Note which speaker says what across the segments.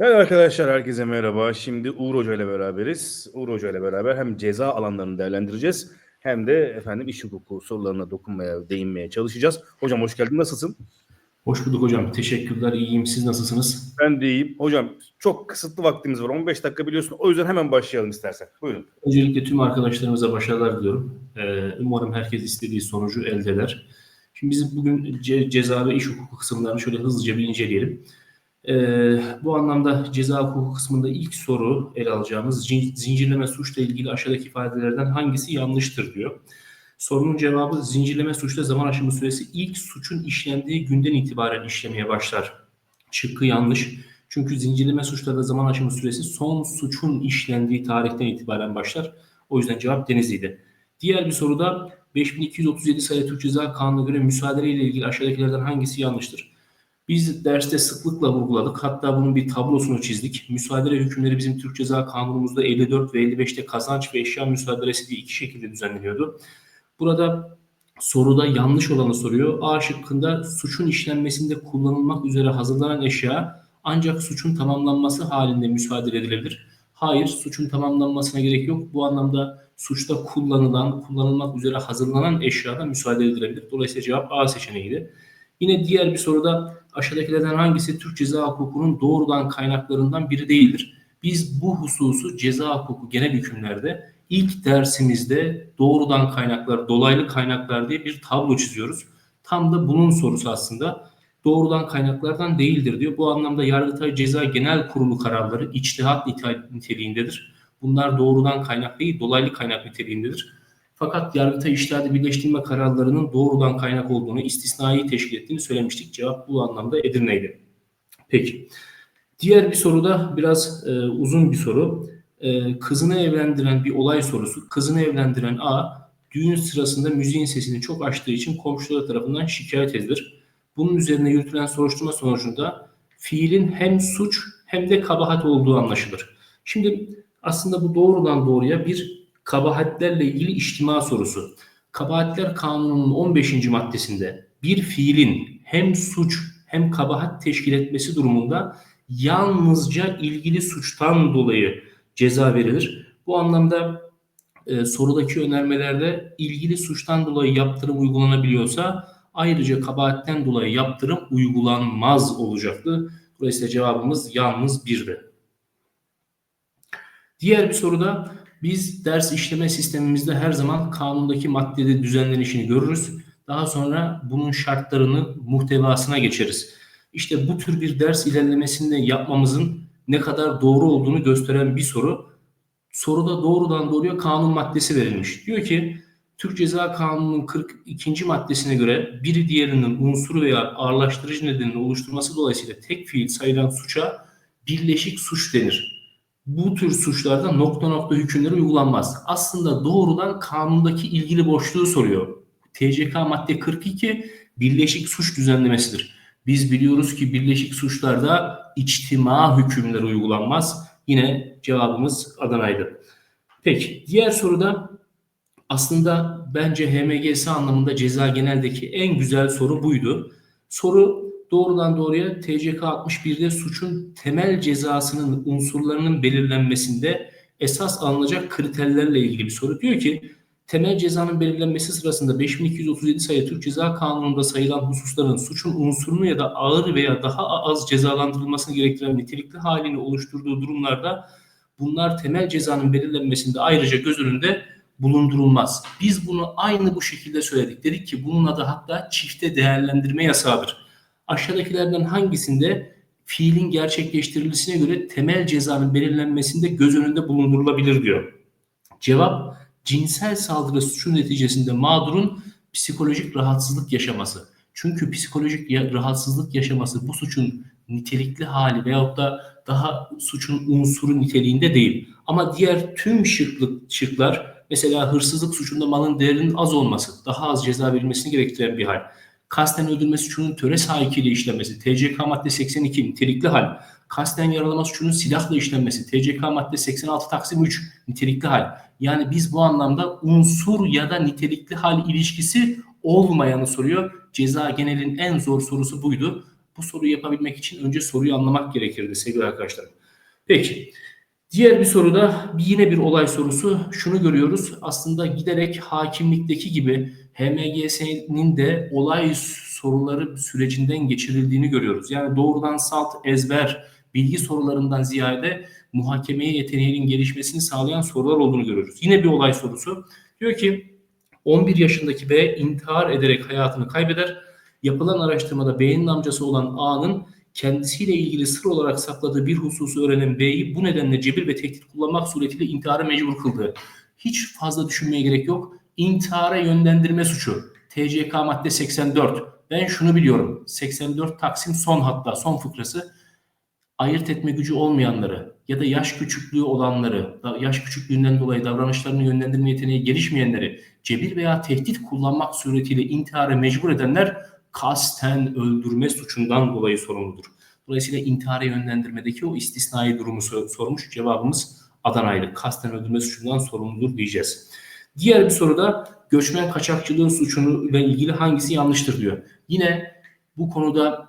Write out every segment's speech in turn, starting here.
Speaker 1: Evet arkadaşlar herkese merhaba. Şimdi Uğur Hoca ile beraberiz. Uğur Hoca ile beraber hem ceza alanlarını değerlendireceğiz hem de efendim iş hukuku sorularına dokunmaya, değinmeye çalışacağız. Hocam hoş geldin. Nasılsın?
Speaker 2: Hoş bulduk hocam. Teşekkürler. İyiyim. Siz nasılsınız?
Speaker 1: Ben de iyiyim. Hocam çok kısıtlı vaktimiz var. 15 dakika biliyorsun. O yüzden hemen başlayalım istersen. Buyurun.
Speaker 2: Öncelikle tüm arkadaşlarımıza başarılar diliyorum. Ee, umarım herkes istediği sonucu elde eder. Şimdi biz bugün ce- ceza ve iş hukuku kısımlarını şöyle hızlıca bir inceleyelim. Ee, bu anlamda ceza hukuku kısmında ilk soru ele alacağımız zin- zincirleme suçla ilgili aşağıdaki ifadelerden hangisi yanlıştır diyor. Sorunun cevabı zincirleme suçta zaman aşımı süresi ilk suçun işlendiği günden itibaren işlemeye başlar. Şıkkı yanlış. Çünkü zincirleme suçlarda zaman aşımı süresi son suçun işlendiği tarihten itibaren başlar. O yüzden cevap Denizli'ydi. Diğer bir soruda 5237 sayılı Türk Ceza Kanunu'na göre müsaade ile ilgili aşağıdakilerden hangisi yanlıştır? Biz derste sıklıkla vurguladık. Hatta bunun bir tablosunu çizdik. Müsaade hükümleri bizim Türk Ceza Kanunumuzda 54 ve 55'te kazanç ve eşya müsaadelesi diye iki şekilde düzenleniyordu. Burada soruda yanlış olanı soruyor. A şıkkında suçun işlenmesinde kullanılmak üzere hazırlanan eşya ancak suçun tamamlanması halinde müsaade edilebilir. Hayır, suçun tamamlanmasına gerek yok. Bu anlamda suçta kullanılan, kullanılmak üzere hazırlanan eşyada müsaade edilebilir. Dolayısıyla cevap A seçeneğiydi. Yine diğer bir soruda aşağıdakilerden hangisi Türk Ceza Hukuku'nun doğrudan kaynaklarından biri değildir? Biz bu hususu ceza hukuku genel hükümlerde ilk dersimizde doğrudan kaynaklar, dolaylı kaynaklar diye bir tablo çiziyoruz. Tam da bunun sorusu aslında doğrudan kaynaklardan değildir diyor. Bu anlamda Yargıtay Ceza Genel Kurulu kararları içtihat nite- niteliğindedir. Bunlar doğrudan kaynak değil, dolaylı kaynak niteliğindedir. Fakat Yargıtay İştihadi Birleştirme kararlarının doğrudan kaynak olduğunu, istisnai teşkil ettiğini söylemiştik. Cevap bu anlamda Edirne'ydi. Peki. Diğer bir soruda biraz e, uzun bir soru. E, kızını evlendiren bir olay sorusu. Kızını evlendiren A, düğün sırasında müziğin sesini çok açtığı için komşuları tarafından şikayet edilir. Bunun üzerine yürütülen soruşturma sonucunda fiilin hem suç hem de kabahat olduğu anlaşılır. Şimdi aslında bu doğrudan doğruya bir kabahatlerle ilgili içtima sorusu. Kabahatler Kanunu'nun 15. maddesinde bir fiilin hem suç hem kabahat teşkil etmesi durumunda yalnızca ilgili suçtan dolayı ceza verilir. Bu anlamda e, sorudaki önermelerde ilgili suçtan dolayı yaptırım uygulanabiliyorsa ayrıca kabahatten dolayı yaptırım uygulanmaz olacaktı. Dolayısıyla cevabımız yalnız birdi. Diğer bir soruda biz ders işleme sistemimizde her zaman kanundaki maddede düzenlenişini görürüz. Daha sonra bunun şartlarını muhtevasına geçeriz. İşte bu tür bir ders ilerlemesinde yapmamızın ne kadar doğru olduğunu gösteren bir soru. Soruda doğrudan doğruya kanun maddesi verilmiş. Diyor ki Türk Ceza Kanunu'nun 42. maddesine göre biri diğerinin unsuru veya ağırlaştırıcı nedenini oluşturması dolayısıyla tek fiil sayılan suça birleşik suç denir. Bu tür suçlarda nokta nokta hükümleri uygulanmaz. Aslında doğrudan kanundaki ilgili boşluğu soruyor. TCK madde 42 birleşik suç düzenlemesidir. Biz biliyoruz ki birleşik suçlarda içtima hükümleri uygulanmaz. Yine cevabımız Adana'ydı. Peki diğer soruda aslında bence HMGS anlamında ceza geneldeki en güzel soru buydu. Soru doğrudan doğruya TCK 61'de suçun temel cezasının unsurlarının belirlenmesinde esas alınacak kriterlerle ilgili bir soru. Diyor ki temel cezanın belirlenmesi sırasında 5237 sayılı Türk Ceza Kanunu'nda sayılan hususların suçun unsurunu ya da ağır veya daha az cezalandırılmasını gerektiren nitelikli halini oluşturduğu durumlarda bunlar temel cezanın belirlenmesinde ayrıca göz önünde bulundurulmaz. Biz bunu aynı bu şekilde söyledik. Dedik ki bunun adı hatta çifte değerlendirme yasağıdır. Aşağıdakilerden hangisinde fiilin gerçekleştirilmesine göre temel cezanın belirlenmesinde göz önünde bulundurulabilir diyor. Cevap cinsel saldırı suçu neticesinde mağdurun psikolojik rahatsızlık yaşaması. Çünkü psikolojik rahatsızlık yaşaması bu suçun nitelikli hali veyahut da daha suçun unsuru niteliğinde değil. Ama diğer tüm şıklık, şıklar mesela hırsızlık suçunda malın değerinin az olması, daha az ceza verilmesini gerektiren bir hal. Kasten öldürme suçunun töre sahikiyle işlenmesi, TCK madde 82 nitelikli hal. Kasten yaralama suçunun silahla işlenmesi, TCK madde 86 taksim 3 nitelikli hal. Yani biz bu anlamda unsur ya da nitelikli hal ilişkisi olmayanı soruyor. Ceza genelin en zor sorusu buydu. Bu soruyu yapabilmek için önce soruyu anlamak gerekirdi sevgili arkadaşlarım. Peki. Diğer bir soruda yine bir olay sorusu. Şunu görüyoruz. Aslında giderek hakimlikteki gibi HMGS'nin de olay soruları sürecinden geçirildiğini görüyoruz. Yani doğrudan salt ezber bilgi sorularından ziyade muhakemeye yeteneğinin gelişmesini sağlayan sorular olduğunu görüyoruz. Yine bir olay sorusu. Diyor ki 11 yaşındaki B intihar ederek hayatını kaybeder. Yapılan araştırmada B'nin amcası olan A'nın kendisiyle ilgili sır olarak sakladığı bir hususu öğrenen B'yi bu nedenle cebir ve tehdit kullanmak suretiyle intihara mecbur kıldı. Hiç fazla düşünmeye gerek yok. İntihara yönlendirme suçu. TCK madde 84. Ben şunu biliyorum. 84 Taksim son hatta son fıkrası ayırt etme gücü olmayanları ya da yaş küçüklüğü olanları, yaş küçüklüğünden dolayı davranışlarını yönlendirme yeteneği gelişmeyenleri cebir veya tehdit kullanmak suretiyle intihara mecbur edenler kasten öldürme suçundan dolayı sorumludur. Dolayısıyla intihara yönlendirmedeki o istisnai durumu sor- sormuş. Cevabımız Adana'ydı. Kasten öldürme suçundan sorumludur diyeceğiz. Diğer bir soruda göçmen kaçakçılığı suçuyla ilgili hangisi yanlıştır diyor. Yine bu konuda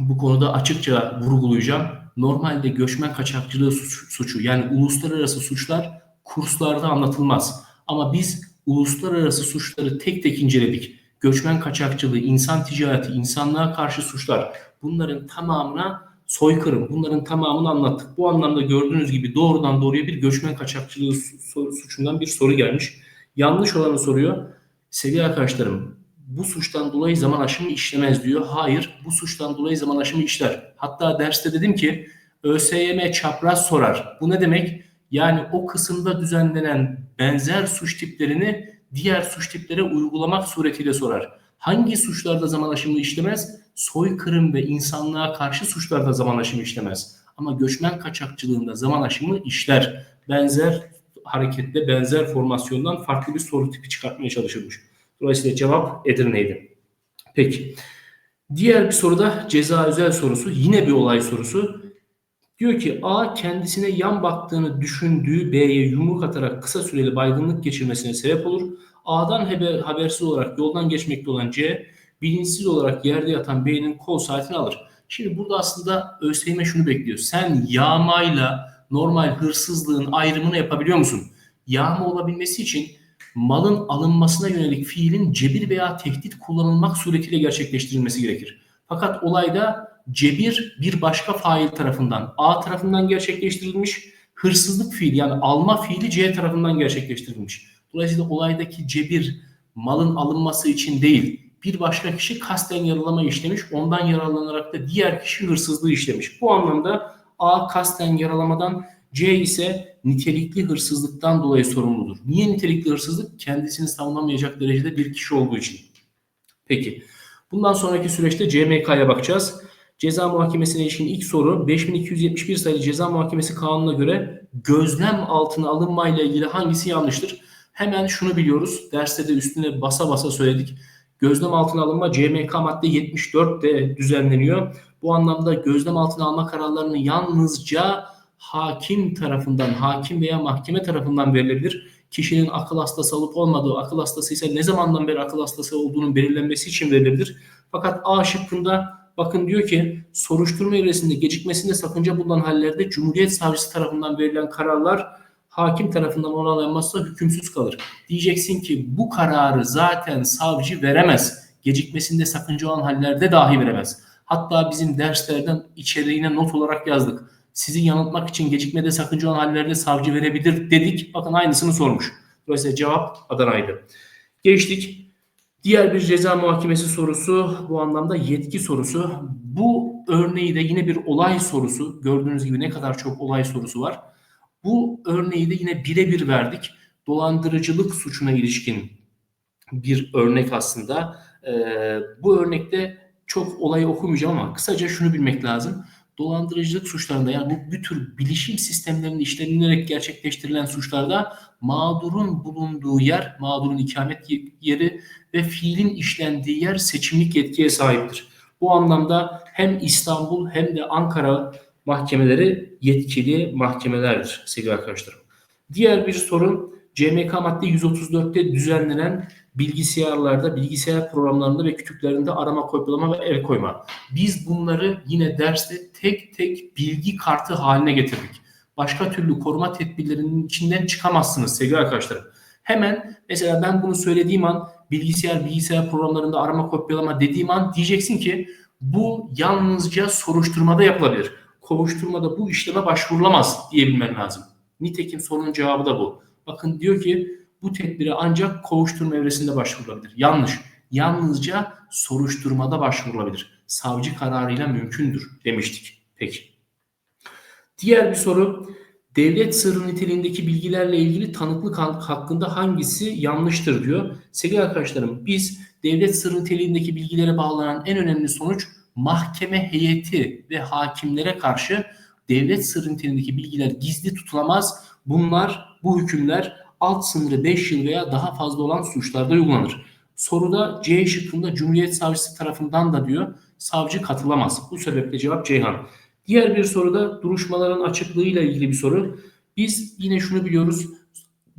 Speaker 2: bu konuda açıkça vurgulayacağım. Normalde göçmen kaçakçılığı suç- suçu yani uluslararası suçlar kurslarda anlatılmaz. Ama biz uluslararası suçları tek tek inceledik. Göçmen kaçakçılığı, insan ticareti, insanlığa karşı suçlar bunların tamamına soykırım bunların tamamını anlattık. Bu anlamda gördüğünüz gibi doğrudan doğruya bir göçmen kaçakçılığı su- suçundan bir soru gelmiş. Yanlış olanı soruyor. Sevgili arkadaşlarım bu suçtan dolayı zaman aşımı işlemez diyor. Hayır bu suçtan dolayı zaman aşımı işler. Hatta derste dedim ki ÖSYM çapraz sorar. Bu ne demek? Yani o kısımda düzenlenen benzer suç tiplerini diğer suç tiplere uygulamak suretiyle sorar. Hangi suçlarda zaman aşımı işlemez? Soykırım ve insanlığa karşı suçlarda zaman aşımı işlemez. Ama göçmen kaçakçılığında zaman aşımı işler. Benzer hareketle, benzer formasyondan farklı bir soru tipi çıkartmaya çalışılmış. Dolayısıyla cevap Edirne'ydi. Peki. Diğer bir soruda ceza özel sorusu. Yine bir olay sorusu. Diyor ki A kendisine yan baktığını düşündüğü B'ye yumruk atarak kısa süreli baygınlık geçirmesine sebep olur. A'dan haber, habersiz olarak yoldan geçmekte olan C bilinçsiz olarak yerde yatan B'nin kol saatini alır. Şimdi burada aslında ÖSYM şunu bekliyor. Sen yağmayla normal hırsızlığın ayrımını yapabiliyor musun? Yağma olabilmesi için malın alınmasına yönelik fiilin cebir veya tehdit kullanılmak suretiyle gerçekleştirilmesi gerekir. Fakat olayda cebir bir başka fail tarafından A tarafından gerçekleştirilmiş, hırsızlık fiili yani alma fiili C tarafından gerçekleştirilmiş. Dolayısıyla olaydaki cebir malın alınması için değil, bir başka kişi kasten yaralama işlemiş, ondan yararlanarak da diğer kişi hırsızlığı işlemiş. Bu anlamda A kasten yaralamadan, C ise nitelikli hırsızlıktan dolayı sorumludur. Niye nitelikli hırsızlık? Kendisini savunamayacak derecede bir kişi olduğu için. Peki. Bundan sonraki süreçte CMK'ya bakacağız. Ceza muhakemesine ilişkin ilk soru 5271 sayılı Ceza Muhakemesi Kanunu'na göre gözlem altına alınmayla ilgili hangisi yanlıştır? Hemen şunu biliyoruz. Derste de üstüne basa basa söyledik. Gözlem altına alınma CMK madde 74'te düzenleniyor. Bu anlamda gözlem altına alma kararlarını yalnızca hakim tarafından, hakim veya mahkeme tarafından verilebilir. Kişinin akıl hastası olup olmadığı, akıl hastası ise ne zamandan beri akıl hastası olduğunun belirlenmesi için verilebilir. Fakat A şıkkında bakın diyor ki soruşturma evresinde gecikmesinde sakınca bulunan hallerde Cumhuriyet Savcısı tarafından verilen kararlar hakim tarafından onaylanmazsa hükümsüz kalır. Diyeceksin ki bu kararı zaten savcı veremez. Gecikmesinde sakınca olan hallerde dahi veremez. Hatta bizim derslerden içeriğine not olarak yazdık. Sizi yanıltmak için gecikmede sakınca olan hallerde savcı verebilir dedik. Bakın aynısını sormuş. Dolayısıyla cevap Adana'ydı. Geçtik. Diğer bir ceza muhakemesi sorusu bu anlamda yetki sorusu. Bu örneği de yine bir olay sorusu. Gördüğünüz gibi ne kadar çok olay sorusu var. Bu örneği de yine birebir verdik. Dolandırıcılık suçuna ilişkin bir örnek aslında. Ee, bu örnekte çok olayı okumayacağım ama kısaca şunu bilmek lazım. Dolandırıcılık suçlarında yani bu, bu tür bilişim sistemlerinin işlenilerek gerçekleştirilen suçlarda mağdurun bulunduğu yer, mağdurun ikamet yeri ve fiilin işlendiği yer seçimlik yetkiye sahiptir. Bu anlamda hem İstanbul hem de Ankara mahkemeleri yetkili mahkemelerdir sevgili arkadaşlarım. Diğer bir sorun CMK madde 134'te düzenlenen bilgisayarlarda, bilgisayar programlarında ve kütüklerinde arama, kopyalama ve el koyma. Biz bunları yine derste tek tek bilgi kartı haline getirdik. Başka türlü koruma tedbirlerinin içinden çıkamazsınız sevgili arkadaşlarım. Hemen mesela ben bunu söylediğim an bilgisayar bilgisayar programlarında arama kopyalama dediğim an diyeceksin ki bu yalnızca soruşturmada yapılabilir. Kovuşturmada bu işleme başvurulamaz diyebilmen lazım. Nitekim sorunun cevabı da bu. Bakın diyor ki bu tedbire ancak kovuşturma evresinde başvurulabilir. Yanlış. Yalnızca soruşturmada başvurulabilir. Savcı kararıyla mümkündür demiştik. Peki. Diğer bir soru. Devlet sırrı niteliğindeki bilgilerle ilgili tanıklık hakkında hangisi yanlıştır diyor. Sevgili arkadaşlarım biz devlet sırrı niteliğindeki bilgilere bağlanan en önemli sonuç mahkeme heyeti ve hakimlere karşı devlet sırrı niteliğindeki bilgiler gizli tutulamaz. Bunlar bu hükümler alt sınırı 5 yıl veya daha fazla olan suçlarda uygulanır. Soruda C şıkkında Cumhuriyet Savcısı tarafından da diyor savcı katılamaz. Bu sebeple cevap Ceyhan. Diğer bir soruda duruşmaların açıklığıyla ilgili bir soru. Biz yine şunu biliyoruz.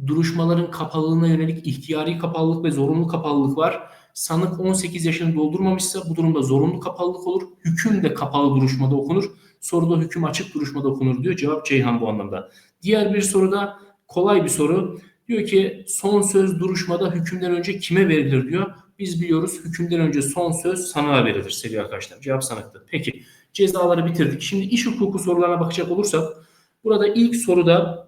Speaker 2: Duruşmaların kapalılığına yönelik ihtiyari kapalılık ve zorunlu kapalılık var. Sanık 18 yaşını doldurmamışsa bu durumda zorunlu kapalılık olur. Hüküm de kapalı duruşmada okunur. Soruda hüküm açık duruşmada okunur diyor. Cevap Ceyhan bu anlamda. Diğer bir soruda kolay bir soru. Diyor ki son söz duruşmada hükümden önce kime verilir diyor. Biz biliyoruz hükümden önce son söz sanığa verilir sevgili arkadaşlar. Cevap sanıktı. Peki cezaları bitirdik. Şimdi iş hukuku sorularına bakacak olursak burada ilk soruda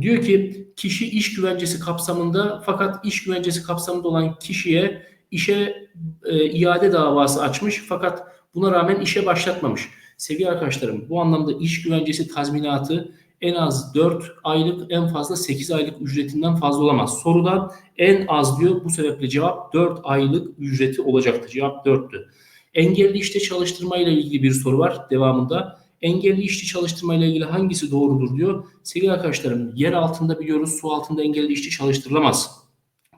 Speaker 2: diyor ki kişi iş güvencesi kapsamında fakat iş güvencesi kapsamında olan kişiye işe e, iade davası açmış fakat buna rağmen işe başlatmamış. Sevgili arkadaşlarım bu anlamda iş güvencesi tazminatı en az 4 aylık en fazla 8 aylık ücretinden fazla olamaz. Soruda en az diyor bu sebeple cevap 4 aylık ücreti olacaktı. Cevap 4'tü. Engelli işte çalıştırma ile ilgili bir soru var devamında. Engelli işçi çalıştırma ile ilgili hangisi doğrudur diyor. Sevgili arkadaşlarım yer altında biliyoruz su altında engelli işçi çalıştırılamaz.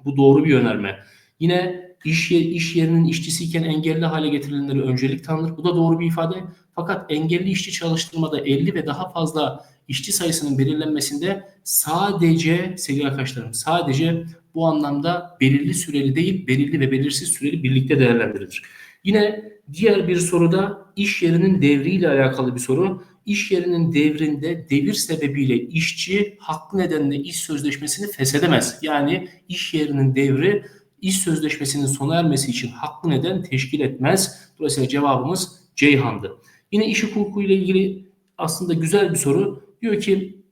Speaker 2: Bu doğru bir önerme. Yine iş, iş yerinin işçisiyken engelli hale getirilenlere öncelik tanınır. Bu da doğru bir ifade. Fakat engelli işçi çalıştırmada 50 ve daha fazla işçi sayısının belirlenmesinde sadece sevgili arkadaşlarım sadece bu anlamda belirli süreli değil belirli ve belirsiz süreli birlikte değerlendirilir. Yine diğer bir soruda iş yerinin devriyle alakalı bir soru. İş yerinin devrinde devir sebebiyle işçi haklı nedenle iş sözleşmesini feshedemez. Yani iş yerinin devri iş sözleşmesinin sona ermesi için haklı neden teşkil etmez. Dolayısıyla cevabımız Ceyhan'dı. Yine iş hukuku ile ilgili aslında güzel bir soru. Diyor ki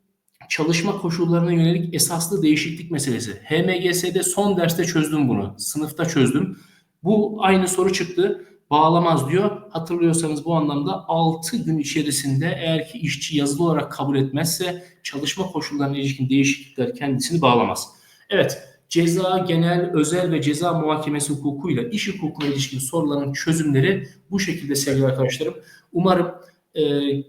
Speaker 2: çalışma koşullarına yönelik esaslı değişiklik meselesi. HMGS'de son derste çözdüm bunu. Sınıfta çözdüm. Bu aynı soru çıktı. Bağlamaz diyor. Hatırlıyorsanız bu anlamda 6 gün içerisinde eğer ki işçi yazılı olarak kabul etmezse çalışma koşullarına ilişkin değişiklikler kendisini bağlamaz. Evet, ceza, genel, özel ve ceza muhakemesi hukukuyla iş hukukuna ilişkin soruların çözümleri bu şekilde sevgili arkadaşlarım. Umarım e,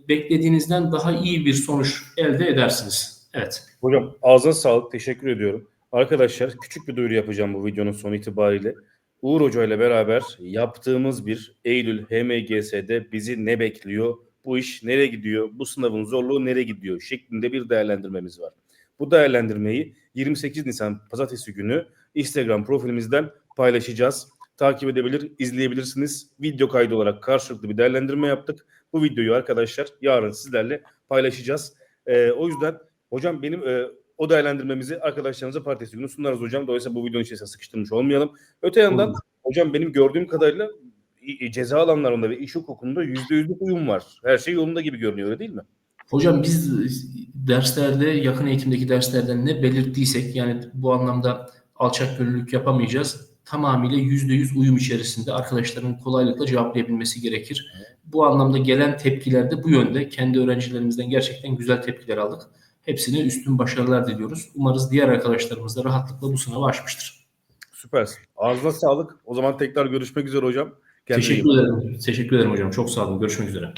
Speaker 2: beklediğinizden daha iyi bir sonuç elde edersiniz. Evet.
Speaker 1: Hocam ağzına sağlık. Teşekkür ediyorum. Arkadaşlar küçük bir duyuru yapacağım bu videonun son itibariyle. Uğur Hoca ile beraber yaptığımız bir Eylül HMGS'de bizi ne bekliyor? Bu iş nereye gidiyor? Bu sınavın zorluğu nereye gidiyor? Şeklinde bir değerlendirmemiz var. Bu değerlendirmeyi 28 Nisan Pazartesi günü Instagram profilimizden paylaşacağız. Takip edebilir, izleyebilirsiniz. Video kaydı olarak karşılıklı bir değerlendirme yaptık. Bu videoyu arkadaşlar yarın sizlerle paylaşacağız. Ee, o yüzden hocam benim e, o değerlendirmemizi arkadaşlarımıza partisi günü sunarız hocam. Dolayısıyla bu videonun içerisine sıkıştırmış olmayalım. Öte yandan
Speaker 2: Olur.
Speaker 1: hocam benim gördüğüm kadarıyla ceza alanlarında ve iş hukukunda yüzde yüzlük uyum var. Her şey yolunda gibi görünüyor öyle değil mi?
Speaker 2: Hocam biz derslerde yakın eğitimdeki derslerden ne belirttiysek yani bu anlamda alçak gönüllülük yapamayacağız. Tamamıyla yüzde yüz uyum içerisinde arkadaşların kolaylıkla cevaplayabilmesi gerekir. Bu anlamda gelen tepkiler de bu yönde. Kendi öğrencilerimizden gerçekten güzel tepkiler aldık. Hepsine üstün başarılar diliyoruz. Umarız diğer arkadaşlarımız da rahatlıkla bu sınavı aşmıştır.
Speaker 1: Süpersin. Ağzına sağlık. O zaman tekrar görüşmek üzere hocam. Kendine
Speaker 2: Teşekkür ederim. Teşekkür ederim hocam. Çok sağ olun. Görüşmek üzere.